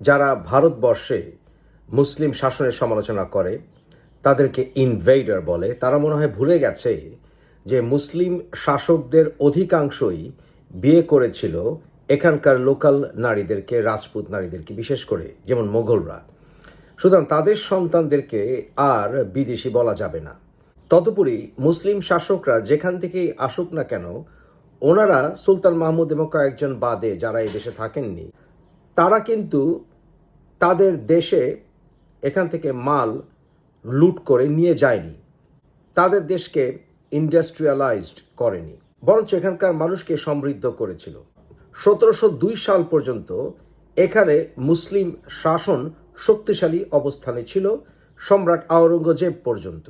যারা ভারতবর্ষে মুসলিম শাসনের সমালোচনা করে, তাদেরকে ইনভেডার বলে। তারা মনে হয় ভুলে গেছে যে মুসলিম শাসকদের অধিকাংশই বিয়ে করেছিল এখানকার লোকাল নারীদেরকে, রাজপুত নারীদেরকে, বিশেষ করে যেমন মোগলরা সুতরাং তাদের সন্তানদেরকে আর বিদেশি বলা যাবে না। তদুপরি মুসলিম শাসকরা যেখান থেকেই আসুক না কেন, ওনারা সুলতান মাহমুদ এবং কয়েকজন বাদে যারা এই দেশে থাকেননি তারা কিন্তু তাদের দেশে এখান থেকে মাল লুট করে নিয়ে যায়নি। তাদের দেশকে ইন্ডাস্ট্রিয়ালাইজড করেনি। বরঞ্চ এখানকার মানুষকে সমৃদ্ধ করেছিল। সতেরোশো দুই সাল পর্যন্ত এখানে মুসলিম শাসন শক্তিশালী অবস্থানে ছিল, সম্রাট আওরঙ্গজেব পর্যন্ত।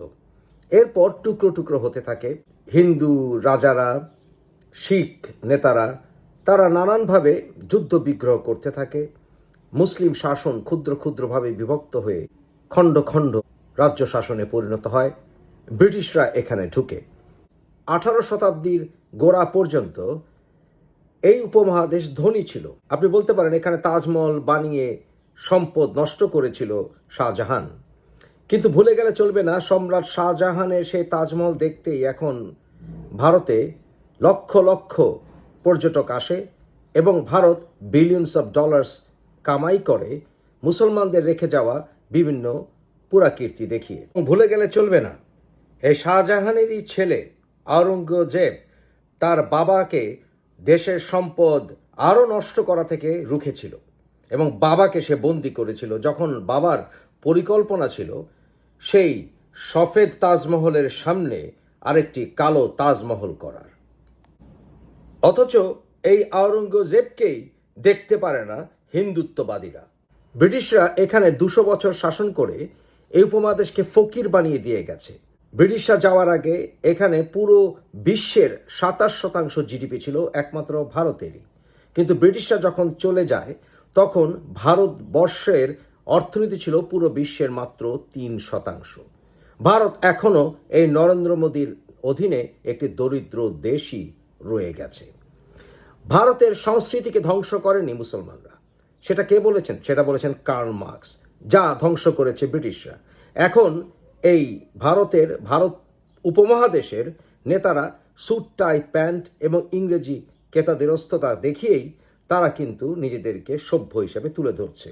এরপর টুকরো টুকরো হতে থাকে হিন্দু রাজারা, শিখ নেতারা তারা নানানভাবে যুদ্ধ বিগ্রহ করতে থাকে। মুসলিম শাসন ক্ষুদ্র ক্ষুদ্রভাবে বিভক্ত হয়ে খণ্ড খণ্ড রাজ্য শাসনে পরিণত হয়। ব্রিটিশরা এখানে ঢুকে। আঠারো শতাব্দীর গোড়া পর্যন্ত এই উপমহাদেশ ধনী ছিল। আপনি বলতে পারেন এখানে তাজমহল বানিয়ে সম্পদ নষ্ট করেছিল শাহজাহান। কিন্তু ভুলে গেলে চলবে না, সম্রাট শাহজাহানের সেই তাজমহল দেখতেই এখন ভারতে লক্ষ লক্ষ পর্যটক আসে এবং ভারত বিলিয়নস অফ ডলার্স কামাই করে মুসলমানদের রেখে যাওয়া বিভিন্ন পুরাকীর্তি দেখিয়ে। ভুলে গেলে চলবে না। এই শাহজাহানেরই ছেলে আওরঙ্গজেব তার বাবাকে দেশের সম্পদ আরও নষ্ট করা থেকে রুখেছিল এবং বাবাকে সে বন্দি করেছিল। যখন বাবার পরিকল্পনা ছিল, সেই সফেদ তাজমহলের সামনে আরেকটি কালো তাজমহল করার। অথচ এই আওরঙ্গজেবকেই দেখতে পারে না হিন্দুত্ববাদীরা। ব্রিটিশরা এখানে দুশো বছর শাসন করে এই উপমহাদেশকে ফকির বানিয়ে দিয়ে গেছে। ব্রিটিশরা যাওয়ার আগে এখানে পুরো বিশ্বের সাতাশ শতাংশ জিডিপি ছিল একমাত্র ভারতেরই। কিন্তু ব্রিটিশরা যখন চলে যায়, তখন ভারতবর্ষের অর্থনীতি ছিল পুরো বিশ্বের মাত্র তিন শতাংশ। ভারত এখনও এই নরেন্দ্র মোদীর অধীনে একটি দরিদ্র দেশই রয়ে গেছে। ভারতের সংস্কৃতিকে ধ্বংস করেনি মুসলমানরা। সেটা কে বলেছেন? সেটা বলেছেন কার্ল মার্কস, যা ধ্বংস করেছে ব্রিটিশরা। এখন এই ভারতের, ভারত উপমহাদেশের নেতারা স্যুট টাই প্যান্ট এবং ইংরেজি কেতাদেরস্ততা দেখিয়েই তারা কিন্তু নিজেদেরকে সভ্য হিসেবে তুলে ধরছে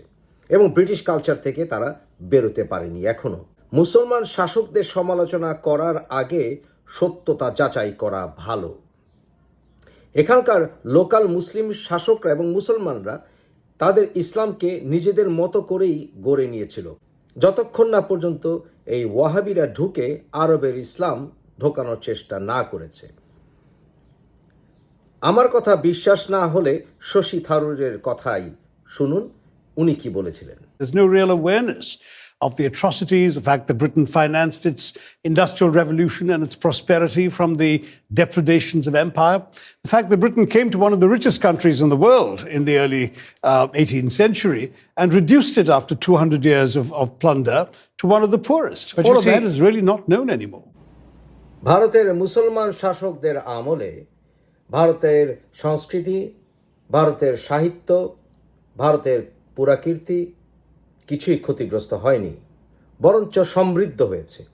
এবং ব্রিটিশ কালচার থেকে তারা বেরোতে পারেনি এখনও মুসলমান শাসকদের সমালোচনা করার আগে সত্যতা যাচাই করা ভালো। এখানকার লোকাল মুসলিম শাসকরা এবং মুসলমানরা তাদের ইসলামকে নিজেদের মতো করেই গড়ে নিয়েছিল। যতক্ষণ না পর্যন্ত এই ওয়াহাবিরা ঢুকে আরবের ইসলাম ঢোকানোর চেষ্টা না করেছে। আমার কথা বিশ্বাস না হলে শশী থারুরের কথাই শুনুন, উনি কি বলেছিলেন? There's no real awareness of the atrocities, the fact that Britain financed its industrial revolution and its prosperity from the depredations of empire, the fact that Britain came to one of the richest countries in the world in the early uh, 18th century and reduced it after 200 years of, of plunder to one of the poorest. But All you of that see- is really not known anymore. ভারতের মুসলমান শাসকদের আমলে ভারতের সংস্কৃতি ভারতের সাহিত্য ভারতের পুরাকীর্তি কিছুই ক্ষতিগ্রস্ত হয়নি, বরঞ্চ সমৃদ্ধ হয়েছে।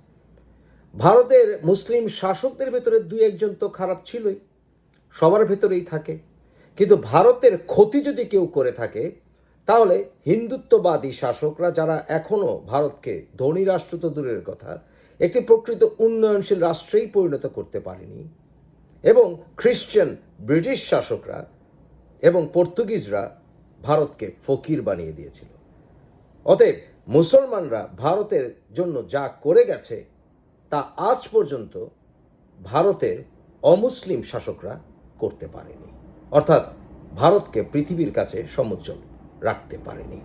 ভারতের মুসলিম শাসকদের ভেতরে দুই একজন তো খারাপ ছিলই, সবার ভেতরেই থাকে। কিন্তু ভারতের ক্ষতি যদি কেউ করে থাকে, তাহলে হিন্দুত্ববাদী শাসকরা যারা এখনও ভারতকে ধনী রাষ্ট্র তো দূরের কথা, একটি প্রকৃত উন্নয়নশীল রাষ্ট্রেই পরিণত করতে পারেনি। এবং খ্রিশ্চান ব্রিটিশ শাসকরা এবং পর্তুগিজরা ভারতকে ফকির বানিয়ে দিয়েছিল। অতএব মুসলমানরা ভারতের জন্য যা করে গেছে, তা আজ পর্যন্ত ভারতের অমুসলিম শাসকরা করতে পারেনি। অর্থাৎ ভারতকে পৃথিবীর কাছে সমুজ্জ্বল রাখতে পারেনি।